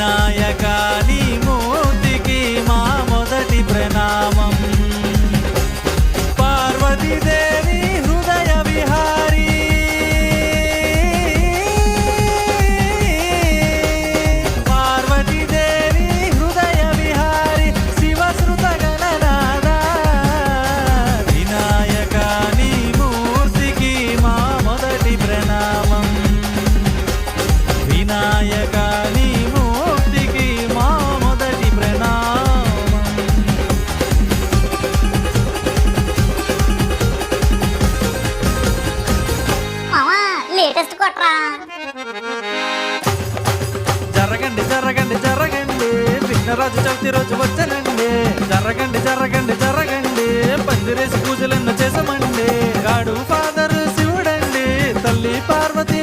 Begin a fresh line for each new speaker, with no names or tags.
వినాయక నీ మూర్తికి మా మొదటి ప్రణామం. పార్వతీదేవి హృదయ విహారీ. పార్వతీదేవి హృదయ విహారీ శివశ్రుత గణనాద వినాయక నీ మూర్తికి మా మొదటి ప్రణామం. వినాయక
టెస్ట్ కొట్రా.
జరగండి జరగండి జరగండి. విఘ్నరాజు చవితి రోజు వచ్చనండి. జరగండి జరగండి జరగండి. పందిరేసి పూజలన్న చేసమండి గాడు ఫాదర్ శివుడండి. తల్లి పార్వతి